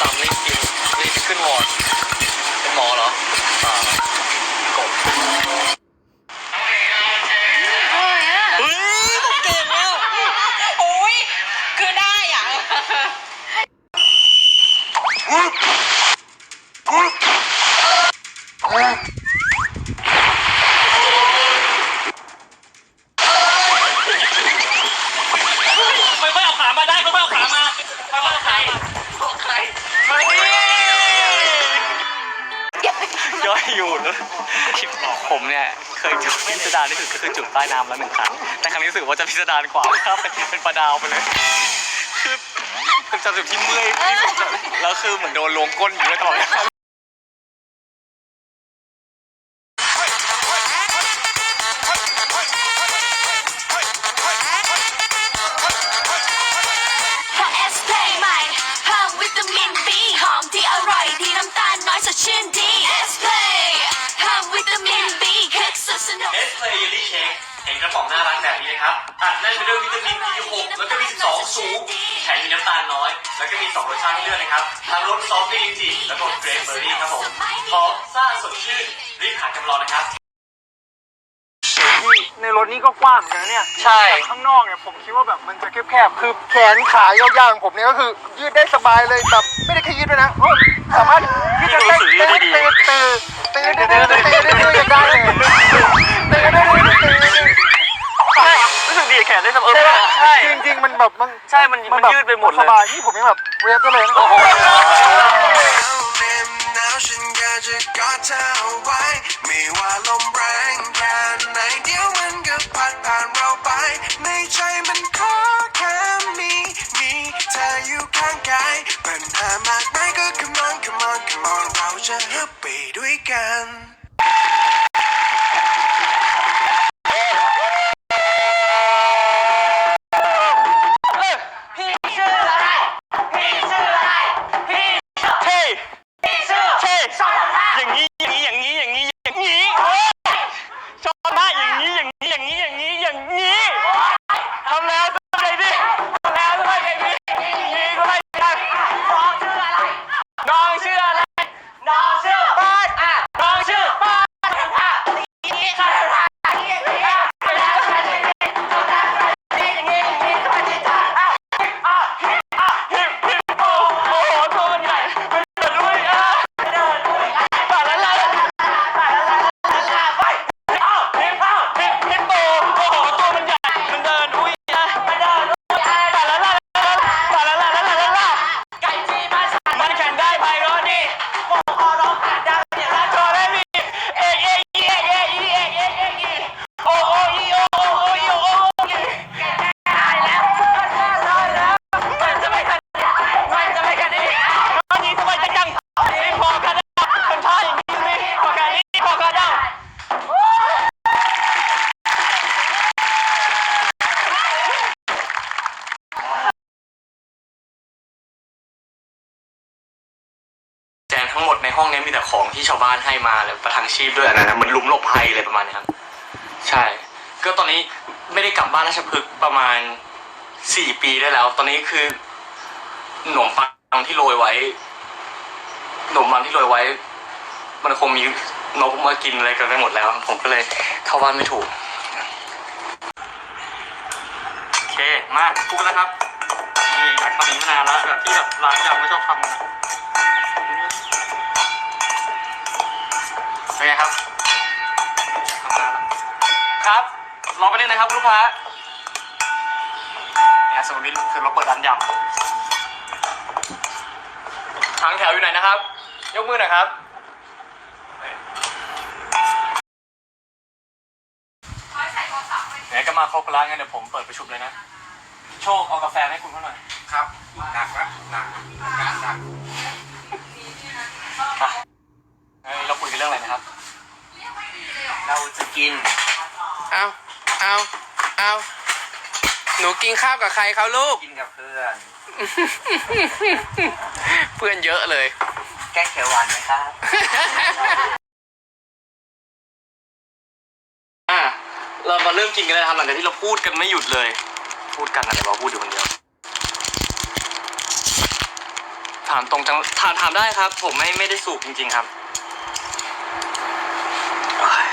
ตำรีบกินรีบขึ้นวอร์ดเป็นหมอเหรออ่า เนี่ยเคยจุดพิสดารที่สุดก็คือจุดใต้น้ำแล้วหนึ่งครั้ง แต่ครั้งนี้รู้สึกว่าจะพิสดารกว่าครับเป็นเป็นปลาดาวไปเลย คือเป็นจุดที่เมื่อยที่สุดแล้วคือเหมือนโดนลวงก้นอยู่ตลอดเวลา นกระป๋องน่ารักแบบนี้นะครับอัดแน่นไปด้วยวิตามิน B6 แล้วก็ B12 สูงแถมมีน้ำตาลน้อย แล้วก็มี2รสชาติให้เลือกนะครับทั้งรสซอฟต์ลิ้นจี่แล้วก็เกรปเบอร์รี่ครับผมหอมซ่าสดชื่นรีบหากันรอนะครับในรถนี่ก็กว้างเหมือนกันนะเนี่ยใช่ แต่ข้างนอกเนี่ยผมคิดว่าแบบมันจะแคบๆ คือแขนขายาวๆของผมเนี่ยก็คือ ยืดได้สบายเลยแบบไม่ได้แค่ยืดด้วยนะโอ้สามารถยืดได้เตะเตะเตะเตะเตะเตะเตะเตะเตะอย่างได้เลยเตะเตะเตะเตะ ใช่รู้สึกดี แขนได้สบายใช่จริงๆมันแบบมันใช่มันมันแบบยืดไปหมดเลย สบายนี่ผมยังแบบเวฟได้เลยนะหนาวฉันอยากจะกอดเธอเอาไว้ ไม่ว่าลมแรงแค่ไหนเดี๋ยวมันก็พัดผ่านเราไป ในใจมันขอแค่มี มีเธออยู่ข้างกายปัญหามากมายก็ come on come on come on เราจะฮึบไปด้วยกัน using ที่ชาวบ้านให้มาเลยประทังชีพด้วยนะเหมือนหลุมหลบภัยเลยประมาณนี้ครับ ใช่ ก็ตอนนี้ไม่ได้กลับบ้านราชพฤกษ์ประมาณสี่ปีได้แล้ว ตอนนี้คือขนมปังที่โรยไว้ขนมปังที่โรยไว้ มันคงมีนกมากินอะไรกันไปหมดแล้ว ผมก็เลยเข้าบ้านไม่ถูกโอเคมาพูดแล้วครับนี่อยากทำนี้มานานแล้วแบบที่แบบร้านยำไม่ชอบทำ เป็นไงครับทำงานแล้วครับรอไปเลยนะครับคุณลูกค้าเนี่ยสมมติคือเราเปิดร้านยำทางแถวอยู่ไหนนะครับ ยกมือหน่อยครับเดี๋ยวก็มาครบร้านงั้นเดี๋ยวผมเปิดประชุมเลยนะ โชคเอากาแฟให้คุณเขาหน่อยครับหนักละหนักงานหนักอะ เอ้ยเราคุยกันเรื่องอะไรนะครับ เราจะกิน เอาเอาเอาหนูกินข้าวกับใครเขาลูก กินกับเพื่อน เพื่อนเยอะเลย แกงเขียวหวานไหมครับ อะเรามาเริ่มกินกันเลยนะครับหลังจากที่เราพูดกันไม่หยุดเลย พูดกันอะไรวะพูดอยู่คนเดียว ถามตรงจังถามถามได้ครับ ผมไม่ไม่ได้สูบจริง ๆ ครับโอ้ย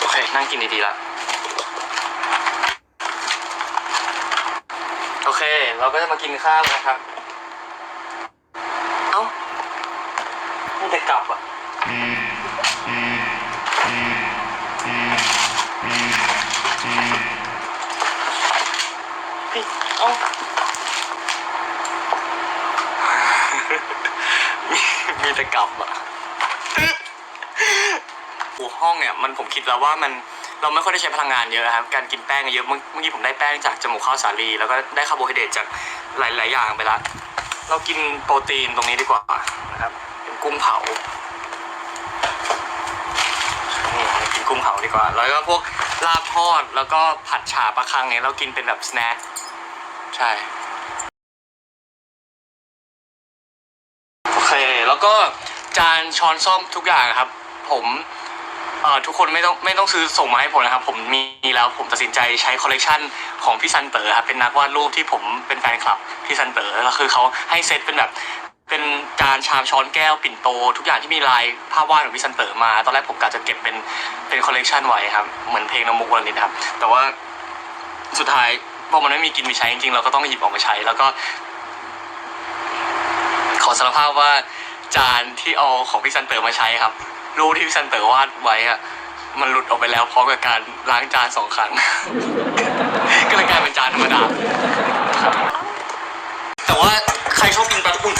โอเค นั่งกินดีๆละโอเค เราก็จะมากินข้าวนะครับ เอ้ามันจะกลับอะเฮ้ยเอ้ามีแต่กลับอะ ห้องเนี่ยมันผมคิดแล้วว่ามันเราไม่ค่อยได้ใช้พลังงานเยอะครับการกินแป้งเยอะเมื่อกี้ผมได้แป้งจากจมูกข้าวสาลีแล้วก็ได้คาร์โบไฮเดรตจากหลาย ๆ อย่างไปละเรากินโปรตีนตรงนี้ดีกว่านะครับเป็นกุ้งเผานี่กินกุ้งเผาดีกว่า แล้วก็พวกลาบทอดแล้วก็ผัดฉาปลาคังเนี่ยเรากินเป็นแบบสแน็คใช่โอเคแล้วก็จานช้อนซ่อมทุกอย่างครับ ผม เอ่อทุกคนไม่ต้องไม่ต้องซื้อส่งมาให้ผมนะครับ ผมมีแล้วผมตัดสินใจใช้คอลเลกชันของพี่ซันเต๋อครับเป็นนักวาดรูปที่ผมเป็นแฟนคลับพี่ซันเต๋อแล้วคือเขาให้เซตเป็นแบบเป็นจานชามช้อนแก้วปิ่นโต ทุกอย่างที่มีลายภาพวาดของพี่ซันเต๋อมา ตอนแรกผมกะจะเก็บเป็นเป็นคอลเลกชันไว้ครับ เหมือนเพลงนมุกวันนี้ครับ แต่ว่าสุดท้ายพอมันไม่มีกินมีใช้จริงๆ เราก็ต้องหยิบออกมาใช้ แล้วก็ ขอสารภาพว่าจานที่เอาของพี่ซันเต๋อมาใช้ครับ รูปที่พี่ซันเต๋อวาดไว้อะมันหลุดออกไปแล้วพร้อมกับการล้างจานสองครั้ง ก็เลยกลายเป็นจานธรรมดา แต่ว่าใครชอบกินปลาอุ่